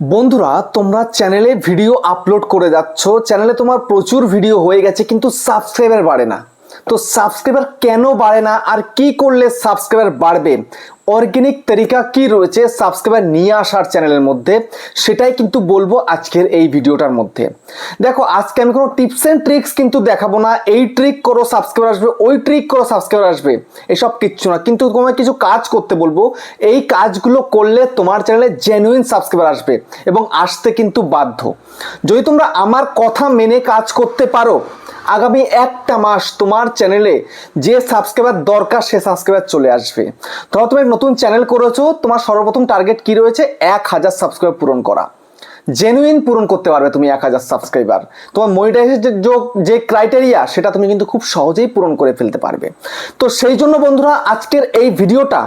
বন্ধুরা, তোমরা চ্যানেলে ভিডিও আপলোড করে যাচ্ছ। চ্যানেলে তোমার প্রচুর ভিডিও হয়ে গেছে, কিন্তু সাবস্ক্রাইবার বাড়ে না। তো সাবস্ক্রাইবার কেন বাড়ে না? আর কি করলে সাবস্ক্রাইবার বাড়বে? অর্গানিক তরিকা কি রয়েছে সাবস্ক্রাইবার নিয়ে আসার চ্যানেলের মধ্যে? সেটাই কিন্তু বলব আজকের এই ভিডিওটার মধ্যে। দেখো, আজকে আমি কোনো টিপস অ্যান্ড ট্রিক্স কিন্তু দেখাবো না। এই ট্রিক করো সাবস্ক্রাইবার আসবে, ওই ট্রিক করো সাবস্ক্রাইবার আসবে। এসব কিচ্ছু না। কিন্তু তোমায় কিছু কাজ করতে বলব। এই কাজগুলো করলে তোমার চ্যানেলে জেনুইন সাবস্ক্রাইবার আসবে এবং আসতে কিন্তু বাধ্য। যদি তোমরা আমার কথা মেনে কাজ করতে পারো আগামী একটা মাস তোমার চ্যানেলে যে সাবস্ক্রাইবার দরকার সে সাবস্ক্রাইবার চলে আসবে। ধরো তুমি নতুন চ্যানেল করেছ, তোমার সর্বপ্রথম টার্গেট কি রয়েছে? এক হাজার সাবস্ক্রাইবার পূরণ করা। জেনুইন পূরণ করতে পারবে তুমি এক হাজার সাবস্ক্রাইবার তোমার মনিটাইজের যে ক্রাইটেরিয়া সেটা তুমি কিন্তু খুব সহজেই পূরণ করে ফেলতে পারবে। তো সেই জন্য বন্ধুরা, আজকের এই ভিডিওটা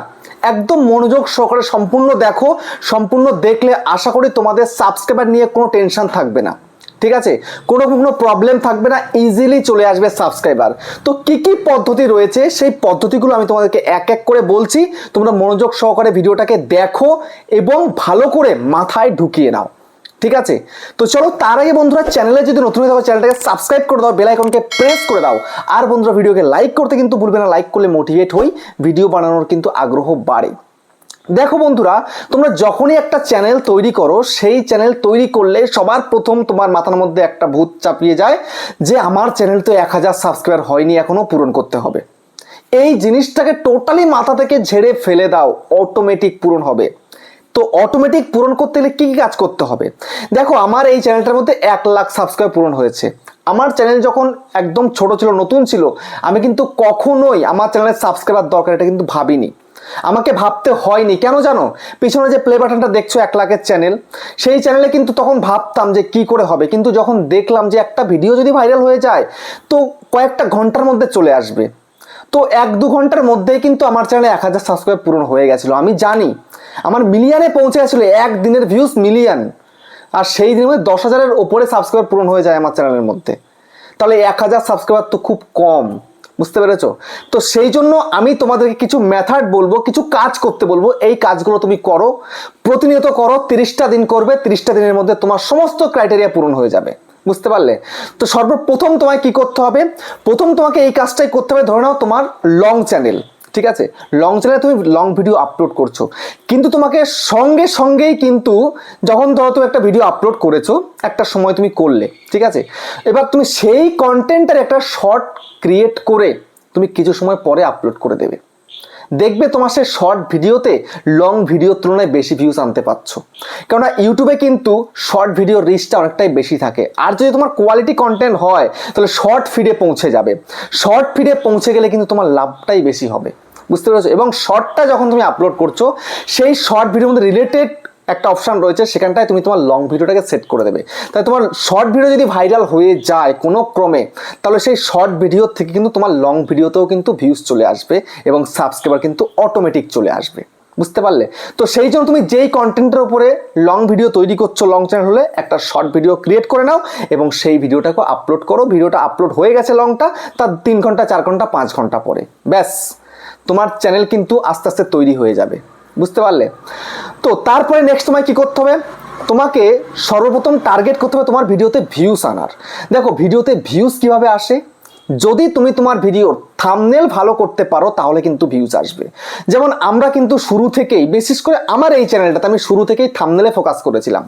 একদম মনোযোগ সহকারে সম্পূর্ণ দেখো, সম্পূর্ণ দেখলে আশা করি তোমাদের সাবস্ক্রাইবার নিয়ে কোনো টেনশন থাকবে না। ঠিক আছে? কোনো কোনো প্রবলেম থাকবে না ইজিলি চলে আসবে সাবস্ক্রাইবার তো কি কি পদ্ধতি রয়েছে? সেই পদ্ধতিগুলো আমি তোমাদেরকে এক এক করে বলছি। তোমরা মনোযোগ সহকারে ভিডিওটাকে দেখো এবং ভালো করে মাথায় ঢুকিয়ে নাও। ঠিক আছে? তো চলো, তার আগে বন্ধুরা চ্যানেলে যদি নতুন হয়ে থাকো চ্যানেলটাকে সাবস্ক্রাইব করে দাও বেল আইকনকে প্রেস করে দাও। আর বন্ধুরা, ভিডিওকে লাইক করতে কিন্তু ভুলবে না। লাইক করলে মোটিভেট হই ভিডিও বানানোর কিন্তু আগ্রহ বাড়ে। দেখো বন্ধুরা, তোমরা যখনই একটা চ্যানেল তৈরি করো, সেই চ্যানেল তৈরি করলে সবার প্রথম তোমার মাথার মধ্যে একটা ভূত চাপিয়ে যায় যে আমার চ্যানেল তো এক হাজার সাবস্ক্রাইবার হয়নি এখনও পূরণ করতে হবে। এই জিনিসটাকে টোটালি মাথা থেকে ঝেড়ে ফেলে দাও অটোমেটিক পূরণ হবে। তো অটোমেটিক পূরণ করতে গেলে কী কী কাজ করতে হবে? দেখো, আমার এই চ্যানেলটার মধ্যে এক লাখ সাবস্ক্রাইব পূরণ হয়েছে। আমার চ্যানেল যখন একদম ছোট ছিল, নতুন ছিল, আমি কিন্তু কখনোই আমার চ্যানেলের সাবস্ক্রাইবার দরকার এটা কিন্তু ভাবিনি। আমাকে ভাবতে হয়নি। কেন জানো? পিছনে যে প্লে বাটনটা দেখছ, এক লাখের চ্যানেল সেই চ্যানেলে কিন্তু তখন ভাবতাম যে কি করে হবে। কিন্তু যখন দেখলাম যে একটা ভিডিও যদি ভাইরাল হয়ে যায়, তো কয়েকটা ঘণ্টার মধ্যে চলে আসবে। তো এক দু ঘণ্টার মধ্যেই কিন্তু আমার চ্যানেলে এক হাজার সাবস্ক্রাইব পূরণ হয়ে গেছিল। আমি জানি, আমার মিলিয়নে পৌঁছে গেছিল এক দিনের ভিউজ মিলিয়ন আর সেই দিনের মধ্যে দশ হাজারের ওপরে সাবস্ক্রাইব পূরণ হয়ে যায় আমার চ্যানেলের মধ্যে। তাহলে এক হাজার সাবস্ক্রাইবার তো খুব কম। বুঝতে পেরেছ? তো সেই জন্য আমি তোমাদেরকে কিছু মেথড বলব, কিছু কাজ করতে বলব। এই কাজগুলো তুমি করো, প্রতিনিয়ত করো, তিরিশটা দিন করবে, তিরিশটা দিনের মধ্যে তোমার সমস্ত ক্রাইটেরিয়া পূরণ হয়ে যাবে। বুঝতে পারলে? তো সর্বপ্রথম তোমায় কি করতে হবে? প্রথম তোমাকে এই কাজটাই করতে হবে, ধরে নাও তোমার লং চ্যানেল ঠিক আছে? লং চ্যানেলে তুমি লং ভিডিও আপলোড করছ। কিন্তু তোমাকে সঙ্গে সঙ্গেই কিন্তু যখন ধরো তুমি একটা ভিডিও আপলোড করেছ, একটা সময় তুমি করলে, ঠিক আছে? এবার তুমি সেই কন্টেন্টের একটা শর্ট ক্রিয়েট করে তুমি কিছু সময় পরে আপলোড করে দেবে। দেখবে তোমার সে শর্ট ভিডিওতে লং ভিডিওর তুলনায় বেশি ভিউজ আনতে পারছ। কেননা ইউটিউবে কিন্তু শর্ট ভিডিও রিচটা অনেকটাই বেশি থাকে। আর যদি তোমার কোয়ালিটি কন্টেন্ট হয়, তাহলে শর্ট ফিডে পৌঁছে যাবে। শর্ট ফিডে পৌঁছে গেলে কিন্তু তোমার লাভটাই বেশি হবে। বুঝতে পেরেছ? এবং শর্টটা যখন তুমি আপলোড করছ, সেই শর্ট ভিডিওর মধ্যে রিলেটেড একটা অপশান রয়েছে, সেখানটায় তুমি তোমার লং ভিডিওটাকে সেট করে দেবে। তাই তোমার শর্ট ভিডিও যদি ভাইরাল হয়ে যায় কোনো ক্রমে, তাহলে সেই শর্ট ভিডিও থেকে কিন্তু তোমার লং ভিডিওতেও কিন্তু ভিউজ চলে আসবে এবং সাবস্ক্রাইবার কিন্তু অটোমেটিক চলে আসবে। বুঝতে পারলে? তো সেই জন্য তুমি যেই কন্টেন্টের উপরে লং ভিডিও তৈরি করছ লং চ্যানেল হলে, একটা শর্ট ভিডিও ক্রিয়েট করে নাও এবং সেই ভিডিওটাকে আপলোড করো। ভিডিওটা আপলোড হয়ে গেছে লংটা তার তিন ঘণ্টা, চার ঘণ্টা, পাঁচ ঘণ্টা পরে। ব্যাস, তোমার চ্যানেল কিন্তু আস্তে আস্তে তৈরি হয়ে যাবে। বুঝতে পারলে? তো তারপরে নেক্সট তোমায় কি করতে হবে? তোমাকে সর্বপ্রথম টার্গেট করতে হবে তোমার ভিডিওতে ভিউস আনার। দেখো, ভিডিওতে ভিউস কীভাবে আসে? যদি তুমি তোমার ভিডিওর থামনেল ভালো করতে পারো, তাহলে কিন্তু ভিউজ আসবে। যেমন আমরা কিন্তু শুরু থেকেই, বিশেষ করে আমার এই চ্যানেলটাতে আমি শুরু থেকেই থামনেলে ফোকাস করেছিলাম।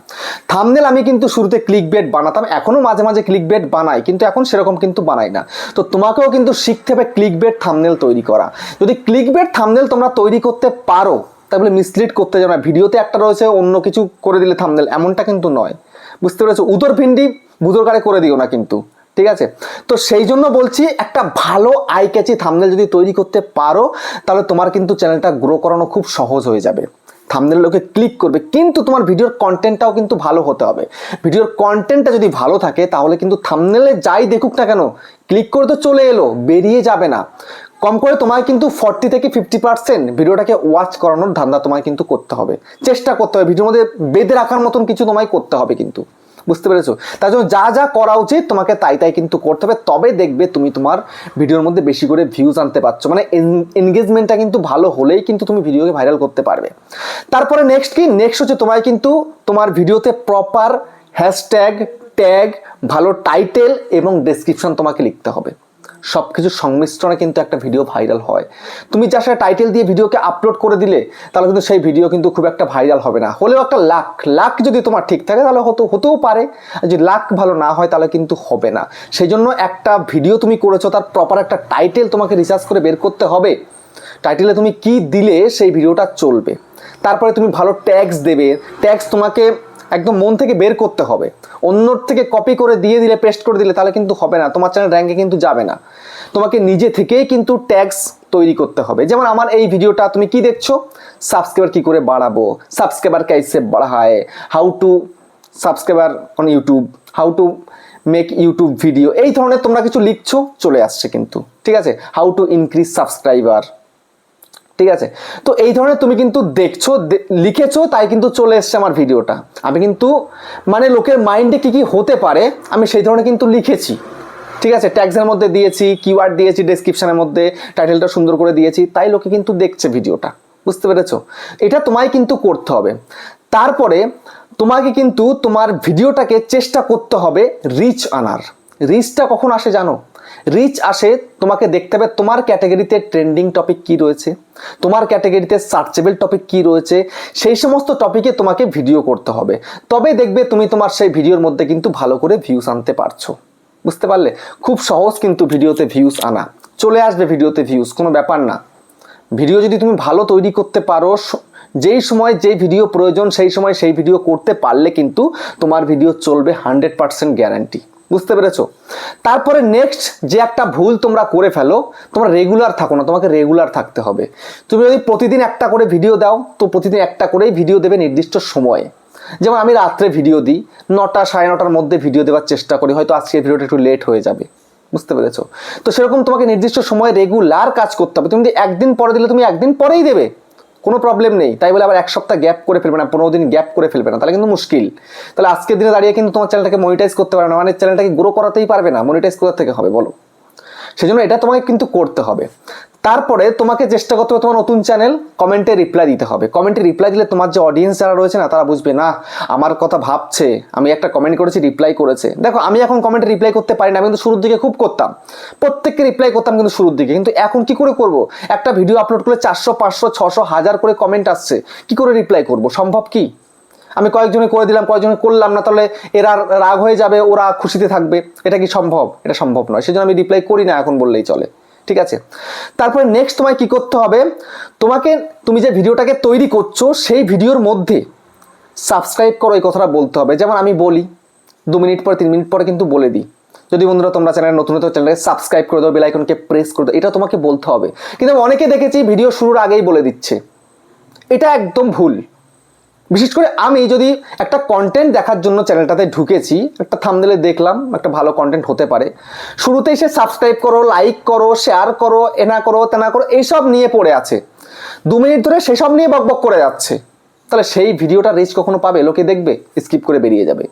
থামনেল আমি কিন্তু শুরুতে ক্লিক বেড বানাতাম, এখনও মাঝে মাঝে ক্লিক বেড বানাই, কিন্তু এখন সেরকম কিন্তু বানাই না। তো তোমাকেও কিন্তু শিখতে হবে ক্লিক বেড থামনেল তৈরি করা। যদি ক্লিক বেড থামনেল তোমরা তৈরি করতে পারো তাহলে মিসলিড করতে যাও না। ভিডিওতে একটা রয়েছে, অন্য কিছু করে দিলে থামনেল এমনটা কিন্তু নয়। বুঝতে পেরেছ? উদর ভিন্ডি, বুদর কারে করে দিও না কিন্তু। ঠিক আছে? তো সেই জন্য বলছি, একটা ভালো আই ক্যাচি থামনেল যদি তৈরি করতে পারো, তাহলে তোমার কিন্তু চ্যানেলটা গ্রো করানো খুব সহজ হয়ে যাবে। থামনেল লোকে ক্লিক করবে। কিন্তু তোমার ভিডিওর কন্টেন্টটাও কিন্তু ভালো হতে হবে। ভিডিওর কন্টেন্টটা যদি ভালো থাকে, তাহলে কিন্তু থামনেলে যাই দেখুক না কেন ক্লিক করে তো চলে এলো, বেরিয়ে যাবে না। কম করে তোমায় কিন্তু ফর্টি থেকে ফিফটি পার্সেন্ট ভিডিওটাকে ওয়াচ করানোর ধান্দা তোমায় কিন্তু করতে হবে। চেষ্টা করতে হবে, ভিডিওর মধ্যে বেঁধে রাখার মতন কিছু তোমায় করতে হবে কিন্তু। বুঝতে পেরেছ? তার জন্য যা যা করা উচিত তোমাকে তাই তাই কিন্তু করতে হবে। তবে দেখবে তুমি তোমার ভিডিওর মধ্যে বেশি করে ভিউজ আনতে পারছ। মানে এনগেজমেন্টটা কিন্তু ভালো হলেই কিন্তু তুমি ভিডিওকে ভাইরাল করতে পারবে। তারপরে নেক্সট কি? নেক্সট হচ্ছে তোমায় কিন্তু তোমার ভিডিওতে প্রপার হ্যাশট্যাগ ট্যাগ ভালো টাইটেল এবং ডেসক্রিপশন তোমাকে লিখতে হবে। সব কিছুর সংমিশ্রণে কিন্তু একটা ভিডিও ভাইরাল হয়। তুমি যা সেটা টাইটেল দিয়ে ভিডিওকে আপলোড করে দিলে, তাহলে কিন্তু সেই ভিডিও কিন্তু খুব একটা ভাইরাল হবে না। হলেও একটা লাখ লাখ যদি তোমার ঠিক থাকে, তাহলে হতো, হতেও পারে। যদি লাখ ভালো না হয়, তাহলে কিন্তু হবে না। সেই জন্য একটা ভিডিও তুমি করেছ, তার প্রপার একটা টাইটেল তোমাকে রিসার্চ করে বের করতে হবে। টাইটেলে তুমি কি দিলে, সেই ভিডিওটা চলবে। তারপরে তুমি ভালো ট্যাক্স দেবে। ট্যাক্স তোমাকে একদম মন থেকে বের করতে হবে। অন্যর থেকে কপি করে দিয়ে দিলে পেস্ট করে দিলে তাহলে কিন্তু হবে না। তোমার চ্যানেল র্যাঙ্কে কিন্তু যাবে না। তোমাকে নিজে থেকেই কিন্তু ট্যাক্স তৈরি করতে হবে। যেমন আমার এই ভিডিওটা তুমি কি দেখছ? সাবস্ক্রাইবার কি করে বাড়াবো? সাবস্ক্রাইবার কাইসে বাড়ায়। How to subscriber on YouTube how to make YouTube video এই ধরনের তোমরা কিছু লিখছো, চলে আসছে কিন্তু। ঠিক আছে? হাউ টু ইনক্রিজ সাবস্ক্রাইবার ঠিক আছে? তো এই ধরনের তুমি কিন্তু দেখছ লিখেছো, তাই কিন্তু চলে এসছে আমার ভিডিওটা। আমি কিন্তু মানে লোকের মাইন্ডে কি কি হতে পারে, আমি সেই ধরনের কিন্তু লিখেছি। ঠিক আছে? ট্যাক্সের মধ্যে দিয়েছি কিওয়ার্ড দিয়েছি ডেসক্রিপশনের মধ্যে টাইটেলটা সুন্দর করে দিয়েছি, তাই লোকে কিন্তু দেখছে ভিডিওটা। বুঝতে পেরেছ? এটা তোমায় কিন্তু করতে হবে। তারপরে তোমাকে কিন্তু তোমার ভিডিওটাকে চেষ্টা করতে হবে রিচ আনার। রিচটা কখন আসে জানো? রিচ আসে, তোমাকে দেখতে হবে তোমার ক্যাটাগরিতে ট্রেন্ডিং টপিক কি রয়েছে, তোমার ক্যাটাগরিতে সার্চেবল টপিক কি রয়েছে, সেই সমস্ত টপিকে তোমাকে ভিডিও করতে হবে। তবে দেখবে তুমি তোমার সেই ভিডিওর মধ্যে কিন্তু ভালো করে ভিউস আনতে পারছ। বুঝতে পারলে? খুব সহজ কিন্তু ভিডিওতে ভিউস আনা। চলে আসবে ভিডিওতে ভিউস কোনো ব্যাপার না। ভিডিও যদি তুমি ভালো তৈরি করতে পারো যেই সময় যেই ভিডিও প্রয়োজন, সেই সময় সেই ভিডিও করতে পারলে কিন্তু তোমার ভিডিও চলবে হান্ড্রেড পার্সেন্ট গ্যারান্টি বুঝতে পেরেছ? তারপরে নেক্সট যে একটা ভুল তোমরা করে ফেলো, তোমরা রেগুলার থাকো না, তোমাকে রেগুলার থাকতে হবে। তুমি যদি প্রতিদিন একটা করে ভিডিও দাও, তো প্রতিদিন একটা করেই ভিডিও দেবে নির্দিষ্ট সময়ে। যেমন আমি রাত্রে ভিডিও দিই, নটা সাড়ে নটার মধ্যে ভিডিও দেওয়ার চেষ্টা করি, হয়তো আজকের ভিডিওটা একটু লেট হয়ে যাবে। বুঝতে পেরেছ? তো সেরকম তোমাকে নির্দিষ্ট সময়ে রেগুলার কাজ করতে হবে। তুমি একদিন পরে দিলে, তুমি একদিন পরেই দেবে। কোনো প্রবলেম নেই। তাই বলে আবার এক সপ্তাহ গ্যাপ করে ফেলবে না, পনেরো দিন গ্যাপ করে ফেলবে না, তাহলে কিন্তু মুশকিল। তাহলে আজকের দিনে দাঁড়িয়ে কিন্তু তোমার চ্যানেলটাকে মনিটাইজ করতে পারবে না মানে চ্যানেলটাকে গ্রো করাতেই পারবে না মনিটাইজ করার থেকে হবে বলো? সেজন্য এটা তোমাকে কিন্তু করতে হবে। তারপরে তোমাকে চেষ্টা করতে হবে তোমার নতুন চ্যানেল কমেন্টে রিপ্লাই দিতে হবে। কমেন্টে রিপ্লাই দিলে তোমার যে অডিয়েন্স যারা রয়েছে না, তারা বুঝবে, না, আমার কথা ভাবছে। আমি একটা কমেন্ট করেছি রিপ্লাই করেছে। দেখো, আমি এখন কমেন্টে রিপ্লাই করতে পারি না, আমি কিন্তু শুরুর দিকে খুব করতাম। প্রত্যেককে রিপ্লাই করতাম কিন্তু শুরুর দিকে। কিন্তু এখন কি করে করব? একটা ভিডিও আপলোড করলে চারশো, পাঁচশো, ছশো, হাজার করে কমেন্ট আসছে। কি করে রিপ্লাই করব? সম্ভব কি? আমি কয়েকজনে করে দিলাম কয়েকজনে করলাম না, তাহলে এরা রাগ হয়ে যাবে, ওরা খুশিতে থাকবে। এটা কি সম্ভব? এটা সম্ভব নয়। সেজন্য আমি রিপ্লাই করি না, এখন বললেই চলে। ঠিক আছে? তারপরে নেক্সট তোমায় কি করতে হবে? তোমাকে, তুমি যে ভিডিওটাকে তৈরি করছ, সেই ভিডিওর মধ্যে সাবস্ক্রাইব করো, এই কথাটা বলতে হবে। যেমন আমি বলি, দু মিনিট পরে, তিন মিনিট পরে কিন্তু বলে দিই। যদি বন্ধুরা তোমরা চ্যানেল নতুন হতো চ্যানেলকে সাবস্ক্রাইব করে দাও বেল আইকনকে প্রেস করে দাও, এটা তোমাকে বলতে হবে। কিন্তু অনেকে দেখেছি ভিডিও শুরুর আগেই বলে দিচ্ছে। এটা একদম ভুল। বিশেষ করে আমি যদি একটা কন্টেন্ট দেখার জন্য চ্যানেলটাতে ঢুকেছি, একটা থামদেলে দেখলাম, একটা ভালো কন্টেন্ট হতে পারে। শুরুতেই সে সাবস্ক্রাইব করো লাইক করো শেয়ার করো, এনা করো, তেনা করো, এইসব নিয়ে পড়ে আছে। দু মিনিট ধরে সেসব নিয়ে বকবক করে যাচ্ছে। তাহলে সেই ভিডিওটা রিচ কখনো পাবে? লোকে দেখবে স্কিপ করে বেরিয়ে যাবে।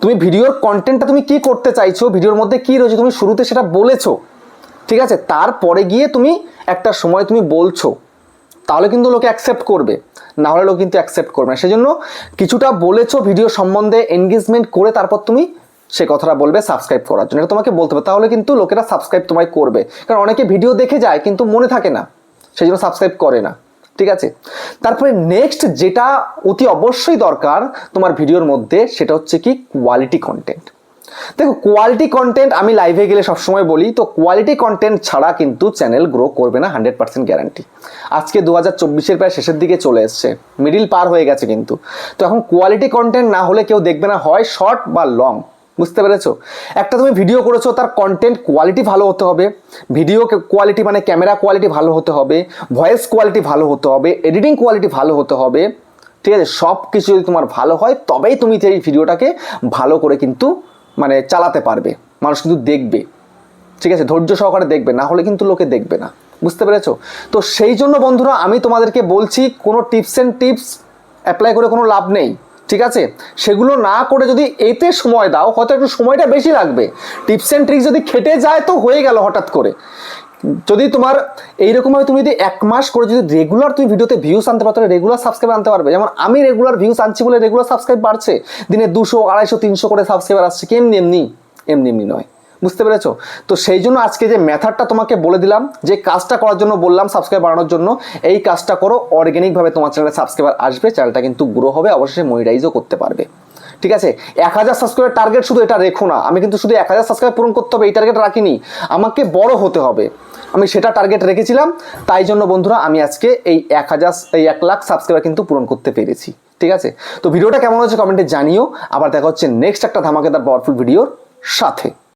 তুমি ভিডিওর কন্টেন্টটা তুমি কি করতে চাইছো? ভিডিওর মধ্যে কি রয়েছে? তুমি শুরুতে সেটা বলেছ। ঠিক আছে? তারপরে গিয়ে তুমি একটা সময় তুমি বলছো তাহলে কিন্তু লোকে অ্যাকসেপ্ট করবে। না হলে লোক কিন্তু অ্যাকসেপ্ট করবে না। সেজন্য কিছুটা বলেছ ভিডিও সম্বন্ধে এনগেজমেন্ট করে তারপর তুমি সে কথাটা বলবে সাবস্ক্রাইব করার জন্য। এটা তোমাকে বলতে হবে। তাহলে কিন্তু লোকেরা সাবস্ক্রাইব তোমায় করবে। কারণ অনেকে ভিডিও দেখে যায় কিন্তু মনে থাকে না। সেই জন্য সাবস্ক্রাইব করে না। ঠিক আছে? তারপরে নেক্সট যেটা অতি অবশ্যই দরকার তোমার ভিডিওর মধ্যে, সেটা হচ্ছে কি কোয়ালিটি কন্টেন্ট দেখো কোয়ালিটি কন্টেন্ট আমি লাইভে গেলে সবসময় বলি, তো কোয়ালিটি কন্টেন্ট ছাড়া কিন্তু চ্যানেল গ্রো করবে না হান্ড্রেড পার্সেন্ট গ্যারান্টি আজকে দু হাজার চব্বিশের প্রায় শেষের দিকে চলে এসছে মিডিল পার হয়ে গেছে কিন্তু। তো এখন কোয়ালিটি কন্টেন্ট না হলে কেউ দেখবে না হয় শর্ট বা লং বুঝতে পেরেছ? একটা তুমি ভিডিও করেছ, তার কন্টেন্ট কোয়ালিটি ভালো হতে হবে ভিডিও কোয়ালিটি মানে ক্যামেরা কোয়ালিটি ভালো হতে হবে ভয়েস কোয়ালিটি ভালো হতে হবে এডিটিং কোয়ালিটি ভালো হতে হবে, ঠিক আছে? সব কিছু যদি তোমার ভালো হয়, তবেই তুমি সেই ভিডিওটাকে ভালো করে কিন্তু মানে চালাতে পারবে, মানুষ কিন্তু দেখবে। ঠিক আছে? ধৈর্য সহকারে দেখবে, না হলে কিন্তু লোকে দেখবে না। বুঝতে পেরেছ? তো সেই জন্য বন্ধুরা, আমি তোমাদেরকে বলছি, কোনো টিপস অ্যান্ড টিপস অ্যাপ্লাই করে কোনো লাভ নেই। ঠিক আছে? সেগুলো না করে যদি এতে সময় দাও, হয়তো একটু সময়টা বেশি লাগবে। টিপস অ্যান্ড ট্রিক্স যদি খেটে যায় তো হয়ে গেল হঠাৎ করে। যদি তোমার এইরকমভাবে তুমি যদি এক মাস করে যদি রেগুলার তুমি ভিডিওতে ভিউস আনতে পারো রেগুলার সাবস্ক্রাইব আনতে পারবে। যেমন আমি রেগুলার ভিউস আনছি বলে রেগুলার সাবস্ক্রাইব বাড়ছে, দিনে দুশো, আড়াইশো, তিনশো করে সাবস্ক্রাইবার আসছে কেমনি এমনি এমনি? এমনি নয়। বুঝতে পেরেছ? তো সেই জন্য আজকে যে মেথডটা তোমাকে বলে দিলাম, যে কাজটা করার জন্য বললাম সাবস্ক্রাইব বাড়ানোর জন্য, এই কাজটা করো অর্গ্যানিকভাবে তোমার চ্যানেলে সাবস্ক্রাইবার আসবে চ্যানেলটা কিন্তু গ্রো হবে অবশ্যই মনিটাইজও করতে পারবে। ঠিক আছে? এক হাজার সাবস্ক্রাইবার টার্গেট শুধু এটা রেখো না। আমি কিন্তু শুধু এক হাজার সাবস্ক্রাইব পূরণ করতে হবে, এই টার্গেট রাখিনি। আমাকে বড় হতে হবে। আমি সেটা টার্গেট রেখেছিলাম, তাই জন্য বন্ধুরা আমি আজকে এই এক হাজার, এই এক লাখ সাবস্ক্রাইবার কিন্তু পূরণ করতে পেরেছি। ঠিক আছে? তো ভিডিওটা কেমন হয়েছে কমেন্টে জানিও। আবার দেখা হচ্ছে নেক্সট একটা ধামাকেদার পাওয়ারফুল ভিডিওর সাথে।